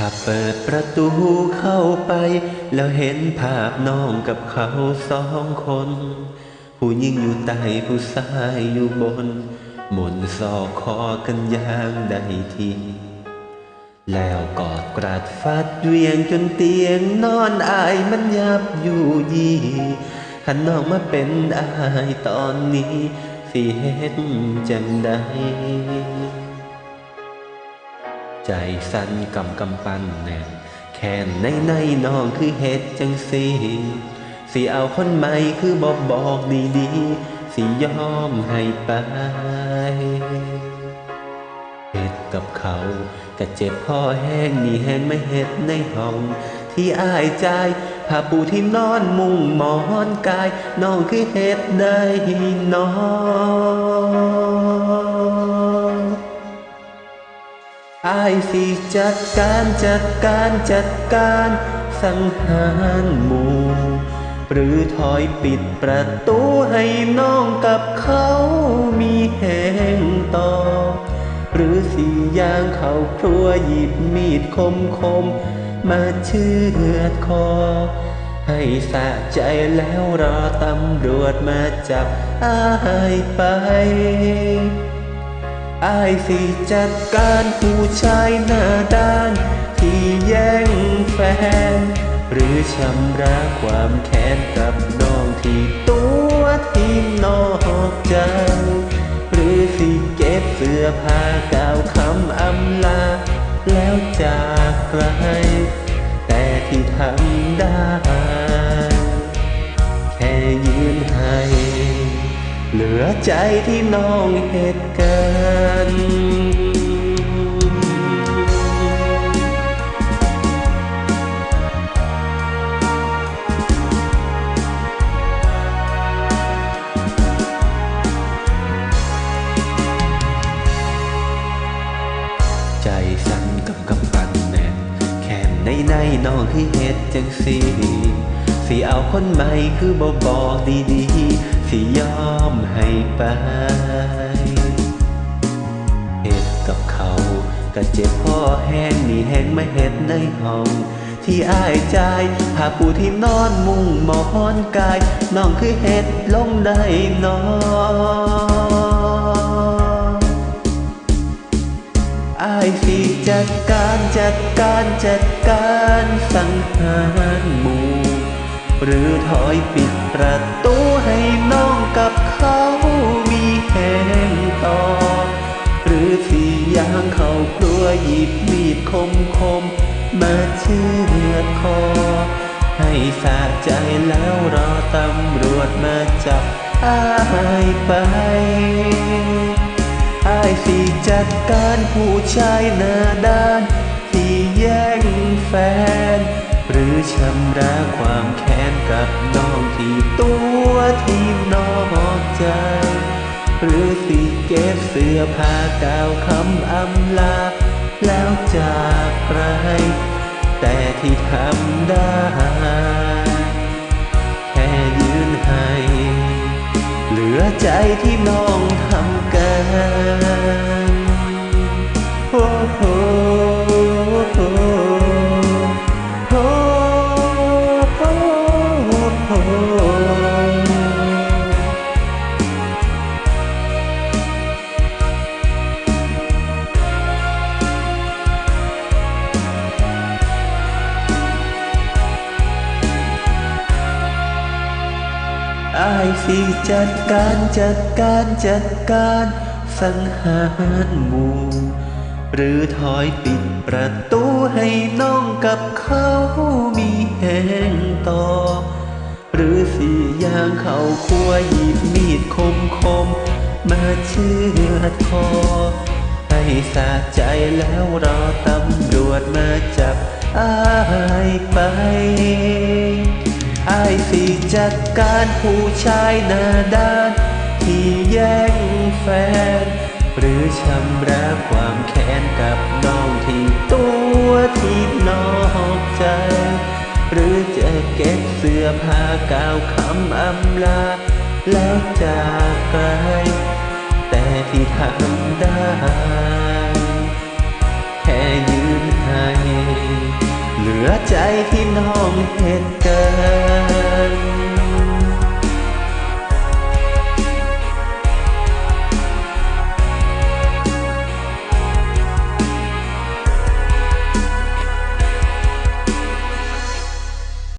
ถ้าเปิดประตูเข้าไป แล้วเห็นภาพน้องกับเขาสองคน ผู้หญิงอยู่ใต้ผู้ชายอยู่บนหมุนซอกคอกันอย่างได้ที แล้วกอดกราดฟัดเวียงจนเตียงนอนอายมันยับอยู่ยีหันนองมาเป็นอายตอนนี้สิเฮ็ดจังใดใจสั่นกำกำปั้นแน่แค้นในในน้องคือเฮ็ดจังสิสิเอาคนใหม่คือบอกบอกดีๆสิยอมให้ไปเฮ็ดกับเขา ก็เจ็บพ่อแห้งนี่แห้งไม่เฮ็ดในห้อง ที่อายใจผ้าปูที่นอนมุงหมอนกายน้องคือเฮ็ดได้น้องอายสิจัดการจัดการจัดการสังหารหมู่หรือถอยปิดประตูให้น้องกับเขามีแหงต่อ หรือสีางเขาครัวหยิบมีดคมคมๆมาเชือดคอ ให้สะใจแล้วรอตำรวจมาจับอายไปอายสิจัดการผู้ชายหน้าด้าน ที่แย่งแฟน หรือชำระความแค้นกับน้องที่ตัวที่นอกใจ สื้อผ้ากล่าวคำอำลา แล้วจากไกล แต่ที่ทำได้ แค่ยืนให้ เหลือใจที่น้องเหตุการณ์ นในในน้องที่เฮ็ดจังสีสิเอาคนใหม่คือบอกบอกดีๆ สิยอมให้ไปเฮ็ดกับเขาก็เจ็บพ่อแห้งนี่แห้งไม่เฮ็ดในห้อง ที่อายใจผ้าปูที่นอนมุงหมอนกาย น้องคือเฮ็ดลงได้น้อง อายสิจัดการจัดการจัดการสังหารหมู่ หรือถอยปิดประตูให้น้องกับเขามีแหงต่อ หรือสี่ยางเขาครัวหยิบมีดคมคมมาเชือดคอ ให้สะใจแล้วรอตำรวจมาจับอายไป อายสิจัดการผู้ชายหน้าด้าน ที่แย่งแฟน หรือชำระความแค้นกับน้องที่ตัวที่นอกใจ หรือสิเก็บเสื้อผ้าก่าวคำอำลา แล้วจากไกลแต่ที่ทำได้แค่ยืนให้ เหลือใจที่น้อง อายสิจัดการจัดการจัดการสังหารหมู่ หรือถอยปิดประตูให้น้องกับเขามีแหงต่อ หรือสี่ยางเขาคัวหยิบมีดคมคมมาเชือดคอให้สะใจแล้วรอตำรวจมาจับอายไป อายสิจัดการผู้ชายหน้าด้าน ที่แย่งแฟน หรือชำระความแค้นกับน้องที่ตัวที่นอกใจ หรือจะเก็บเสื้อผ้ากาวคำอำลา แล้วจากไกลแต่ที่ทำได้แค่ยืนให้ เหลือใจที่น้องเหตุเกิน